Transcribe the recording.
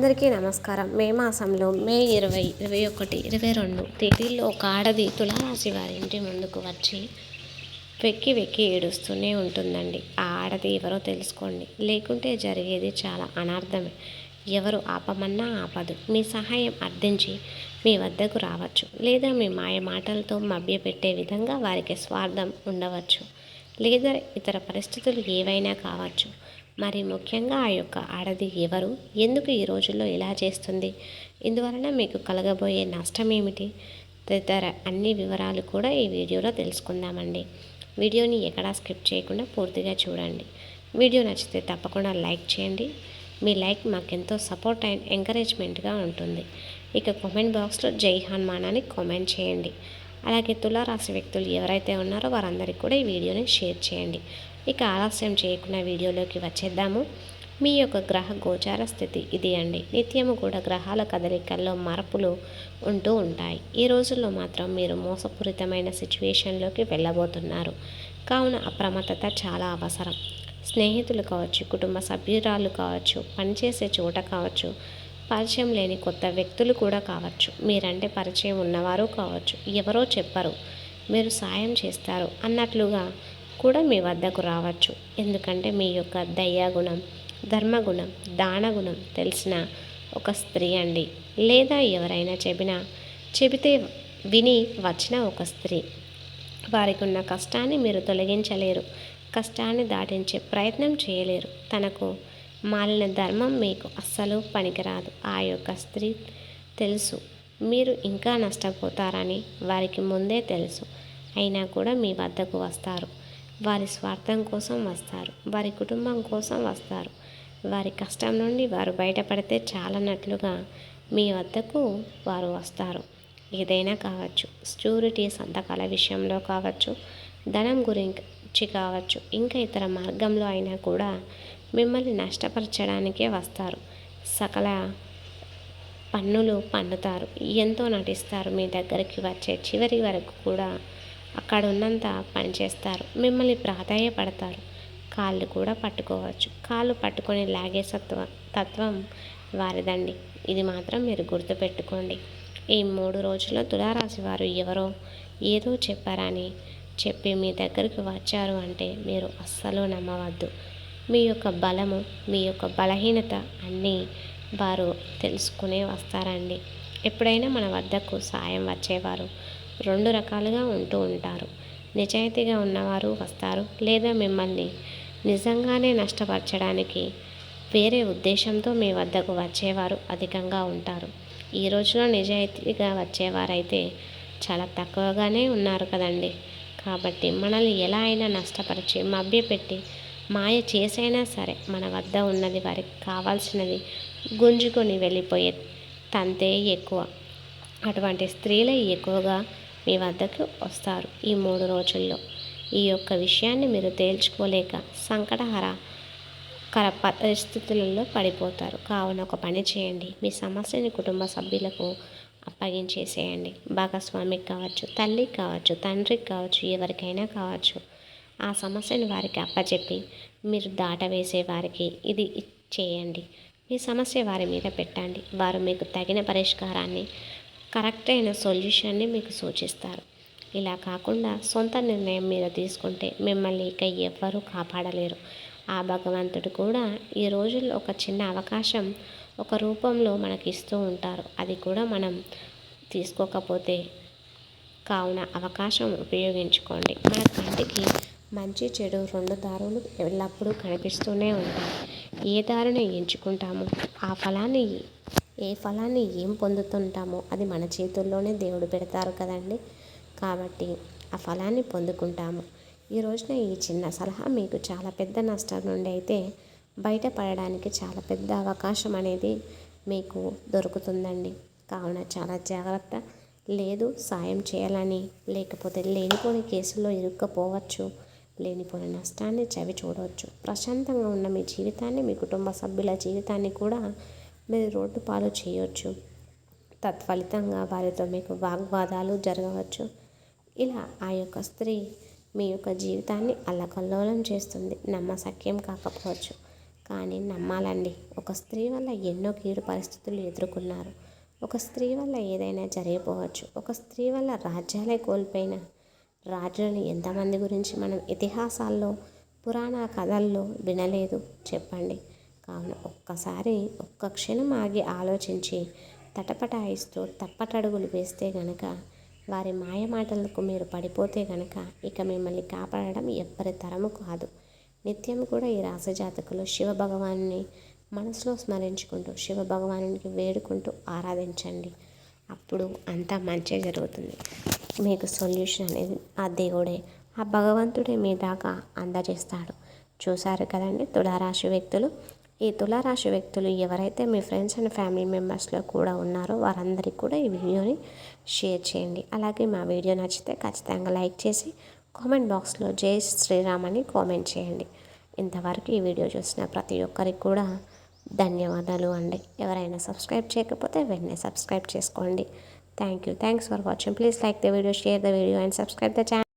అందరికీ నమస్కారం. మే మాసంలో మే ఇరవై ఇరవై ఒకటి ఇరవై రెండు తేదీల్లో ఒక ఆడది తులారాశి వారి ఇంటి ముందుకు వచ్చి వెక్కి వెక్కి ఏడుస్తూనే ఉంటుందండి. ఆ ఆడది ఎవరో తెలుసుకోండి. లేకుంటే జరిగేది చాలా అనార్థమే. ఎవరు ఆపమన్నా ఆపదు. మీ సహాయం అర్థించి మీ వద్దకు రావచ్చు. లేదా మీ మాయ మాటలతో మభ్యపెట్టే విధంగా వారికి స్వార్థం ఉండవచ్చు. లేదా ఇతర పరిస్థితులు ఏవైనా కావచ్చు. మరి ముఖ్యంగా ఆ యొక్క ఆడది ఎవరు? ఎందుకు ఈ రోజుల్లో ఇలా చేస్తుంది? ఇందువలన మీకు కలగబోయే నష్టం ఏమిటి? తదితర అన్ని వివరాలు కూడా ఈ వీడియోలో తెలుసుకుందామండి. వీడియోని ఎక్కడా స్కిప్ చేయకుండా పూర్తిగా చూడండి. వీడియో నచ్చితే తప్పకుండా లైక్ చేయండి. మీ లైక్ మాకెంతో సపోర్ట్ అండ్ ఎంకరేజ్మెంట్గా ఉంటుంది. ఇక కామెంట్ బాక్స్లో జై హనుమాన్ అని కామెంట్ చేయండి. అలాగే తులారాశి వ్యక్తులు ఎవరైతే ఉన్నారో వారందరికీ కూడా ఈ వీడియోని షేర్ చేయండి. ఇక ఆలస్యం చేయకుండా వీడియోలోకి వచ్చేద్దాము. మీ యొక్క గ్రహ గోచార స్థితి ఇది అండి. నిత్యము కూడా గ్రహాల కదలికల్లో మార్పులు ఉంటూ ఉంటాయి. ఈ రోజుల్లో మాత్రం మీరు మోసపూరితమైన సిచ్యువేషన్లోకి వెళ్ళబోతున్నారు. కావున అప్రమత్తత చాలా అవసరం. స్నేహితులు కావచ్చు కుటుంబ సభ్యురాలు కావచ్చు పనిచేసే చోట కావచ్చు పరిచయం లేని కొత్త వ్యక్తులు కూడా కావచ్చు. మీరంటే పరిచయం ఉన్నవారు కావచ్చు. ఎవరో చెప్పరు. మీరు సాయం చేస్తారు. అన్నట్లుగా కూడా మీ వద్దకు రావచ్చు. ఎందుకంటే మీ యొక్క దయాగుణం ధర్మగుణం దానగుణం తెలిసిన ఒక స్త్రీ అండి. లేదా ఎవరైనా చెప్పినా చెబితే విని వచ్చిన ఒక స్త్రీ. వారికి ఉన్న కష్టాన్ని మీరు తొలగించలేరు. కష్టాన్ని దాటించే ప్రయత్నం చేయలేరు. తనకు మాలిన ధర్మం మీకు అస్సలు పనికిరాదు. ఆ యొక్క స్త్రీ తెలుసు. మీరు ఇంకా నష్టపోతారని వారికి ముందే తెలుసు. అయినా కూడా మీ వద్దకు వస్తారు. వారి స్వార్థం కోసం వస్తారు వారి కుటుంబం కోసం వస్తారు. వారి కష్టం నుండి వారు బయటపడితే చాలన్నట్లుగా మీ వద్దకు వారు వస్తారు. ఏదైనా కావచ్చు స్టూరిటీ సంతకాల విషయంలో కావచ్చు ధనం గురించి కావచ్చు ఇంకా ఇతర మార్గంలో అయినా కూడా మిమ్మల్ని నష్టపరచడానికే వస్తారు. సకల పన్నులు పన్నుతారు ఎంతో నటిస్తారు. మీ దగ్గరికి వచ్చే చివరి వరకు కూడా అక్కడ ఉన్నంత పనిచేస్తారు మిమ్మల్ని ప్రాధాయపడతారు. కాళ్ళు కూడా పట్టుకోవచ్చు. కాళ్ళు పట్టుకొని లాగే సత్వ తత్వం వారిదండి. ఇది మాత్రం మీరు గుర్తుపెట్టుకోండి. ఈ మూడు రోజుల్లో తులారాశి వారు ఎవరో ఏదో చెప్పారని చెప్పి మీ దగ్గరికి వచ్చారు అంటే మీరు అస్సలు నమ్మవద్దు. మీ యొక్క బలము మీ యొక్క బలహీనత అన్నీ వారు తెలుసుకునే వస్తారండి. ఎప్పుడైనా మన వద్దకు సాయం వచ్చేవారు. రెండు రకాలుగా ఉంటూ ఉంటారు. నిజాయితీగా ఉన్నవారు వస్తారు లేదా మిమ్మల్ని నిజంగానే నష్టపరచడానికి వేరే ఉద్దేశంతో మీ వద్దకు వచ్చేవారు అధికంగా ఉంటారు. ఈ రోజులో నిజాయితీగా వచ్చేవారైతే చాలా తక్కువగానే ఉన్నారు కదండి. కాబట్టి మనల్ని ఎలా అయినా నష్టపరిచి మభ్యపెట్టి మాయ చేసైనా సరే మన వద్ద ఉన్నది వారికి కావాల్సినది గుంజుకొని వెళ్ళిపోయే తంతే ఎక్కువ. అటువంటి స్త్రీలే ఎక్కువగా మీ వద్దకు వస్తారు ఈ మూడు రోజుల్లో. ఈ యొక్క విషయాన్ని మీరు తేల్చుకోలేక సంకటహర కర పరిస్థితులలో పడిపోతారు. కావున ఒక పని చేయండి. మీ సమస్యని కుటుంబ సభ్యులకు అప్పగించేసేయండి. భాగస్వామికి కావచ్చు తల్లికి కావచ్చు తండ్రికి కావచ్చు ఎవరికైనా కావచ్చు. ఆ సమస్యను వారికి అప్పచెప్పి మీరు దాటవేసే వారికి ఇది చేయండి. మీ సమస్య వారి మీద పెట్టండి. వారు మీకు తగిన పరిష్కారాన్ని కరెక్ట్ అయిన సొల్యూషన్ని మీకు సూచిస్తారు. ఇలా కాకుండా సొంత నిర్ణయం మీరు తీసుకుంటే మిమ్మల్ని ఇక ఎవ్వరూ కాపాడలేరు. ఆ భగవంతుడు కూడా ఈ రోజుల్లో ఒక చిన్న అవకాశం ఒక రూపంలో మనకి ఇస్తూ ఉంటారు. అది కూడా మనం తీసుకోకపోతే కావున అవకాశం ఉపయోగించుకోండి. మన కంటికి మంచి చెడు రెండు దారులు ఎల్లప్పుడూ కనిపిస్తూనే ఉంటాయి. ఏ దారిని ఎంచుకుంటామో? ఆ ఫలాన్ని ఏ ఫలాన్ని ఏం పొందుతుంటామో అది మన చేతుల్లోనే దేవుడు పెడతారు కదండి. కాబట్టి ఆ ఫలాన్ని పొందుకుంటాము. ఈ రోజున ఈ చిన్న సలహా మీకు చాలా పెద్ద నష్టం నుండి అయితే బయటపడడానికి చాలా పెద్ద అవకాశం అనేది మీకు దొరుకుతుందండి. కావున చాలా జాగ్రత్త. లేదు సాయం చేయాలని లేకపోతే లేనిపోని కేసుల్లో ఇరుక్కపోవచ్చు లేనిపోని నష్టాన్ని చవి చూడవచ్చు ప్రశాంతంగా ఉన్న మీ జీవితాన్ని మీ కుటుంబ సభ్యుల జీవితాన్ని కూడా మీరు రోడ్డు పాలు చేయవచ్చు తత్ఫలితంగా వారితో మీకు వాగ్వాదాలు జరగవచ్చు. ఇలా ఆ యొక్క స్త్రీ మీ యొక్క జీవితాన్ని అల్లకల్లోలం చేస్తుంది. నమ్మసక్యం కాకపోవచ్చు. కానీ నమ్మాలండి ఒక స్త్రీ వల్ల ఎన్నో కీడు పరిస్థితులు ఎదుర్కొన్నారు. ఒక స్త్రీ వల్ల ఏదైనా జరిగిపోవచ్చు. ఒక స్త్రీ వల్ల రాజ్యాలే కోల్పోయిన రాజులను ఎంతమంది గురించి మనం ఇతిహాసాల్లో పురాణ కథల్లో వినలేదు? చెప్పండి. కావున ఒక్కసారి ఒక్క క్షణం ఆగి ఆలోచించి తటపటాయిస్తూ తప్పటడుగులు వేస్తే గనక వారి మాయమాటలకు మీరు పడిపోతే గనక ఇక మిమ్మల్ని కాపాడడం ఎవ్వరి తరము కాదు. నిత్యం కూడా ఈ రాసజాతకులు శివ భగవాన్ని మనసులో స్మరించుకుంటూ శివ భగవానునికి వేడుకుంటూ ఆరాధించండి. అప్పుడు అంతా మంచి జరుగుతుంది. మీకు సొల్యూషన్ అనేది ఆ దేవుడే ఆ భగవంతుడే మీ దాకా అందజేస్తాడు. చూశారు కదండి తులారాశి వ్యక్తులు? ఈ తులారాశి వ్యక్తులు ఎవరైతే మీ ఫ్రెండ్స్ అండ్ ఫ్యామిలీ మెంబర్స్లో కూడా ఉన్నారో వారందరికీ కూడా ఈ వీడియోని షేర్ చేయండి. అలాగే మా వీడియో నచ్చితే ఖచ్చితంగా లైక్ చేసి కామెంట్ బాక్స్లో జై శ్రీరామ్ అని కామెంట్ చేయండి. ఇంతవరకు ఈ వీడియో చూసిన ప్రతి ఒక్కరికి కూడా ధన్యవాదాలు అండి. ఎవరైనా సబ్స్క్రైబ్ చేయకపోతే వెంటనే సబ్స్క్రైబ్ చేసుకోండి. Thank you. Thanks for watching. Please like the video share the video and subscribe the channel.